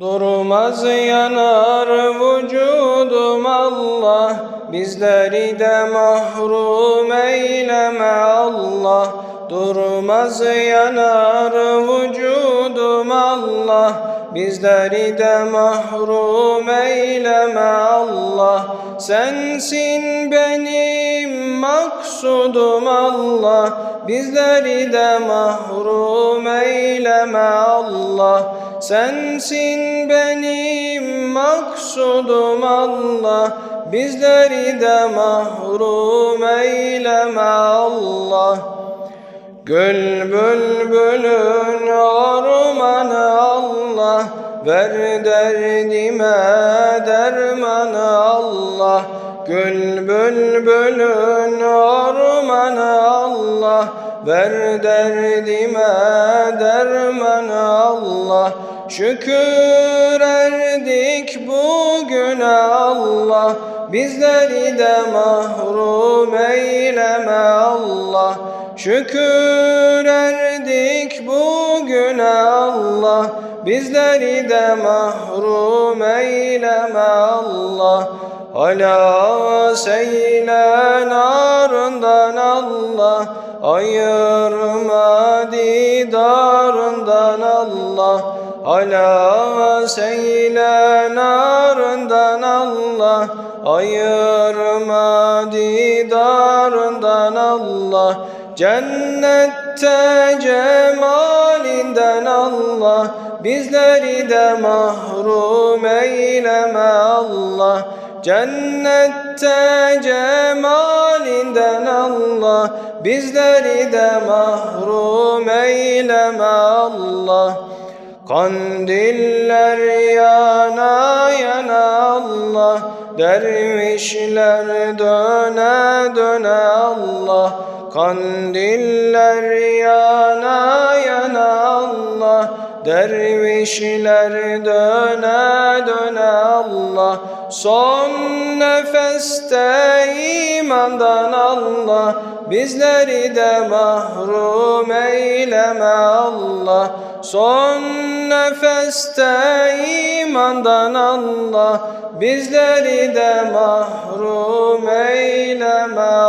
Durmaz yanar vücudum Allah Bizleri de mahrum eyleme Allah. Durmaz yanar vücudum Allah Bizleri de mahrum eyleme Allah. Sensin benim maksudum Allah. Bizleri de mahrum eyleme Allah. Sensin benim maksudum Allah. Bizleri de mahrum eyleme Allah. Gül bülbülün Allah Ver derdime dermanı Allah Gül bülbülün ormanı Allah. Ver derdime dermanı Allah Şükür erdik bugüne Allah. Bizleri de mahrum eyleme Allah Şükür erdik bugüne Allah Bizleri de mahrum eyleme Allah. Hala seyle narından Allah. Ayırma didarından Allah. Hala seyle narından Allah. Ayırma didarından Allah Cennette cemalinden Allah Bizleri de mahrum eyleme Allah. Cennette cemalinden Allah Bizleri de mahrum eyleme Allah. Kandiller yana yana Allah Dervişler döne döne Allah Kandiller yana yana Allah Dervişler döne döne Allah. Son nefeste imandan Allah Bizleri de mahrum eyleme Allah. Son nefeste imandan Allah Bizleri de mahrum eyleme Allah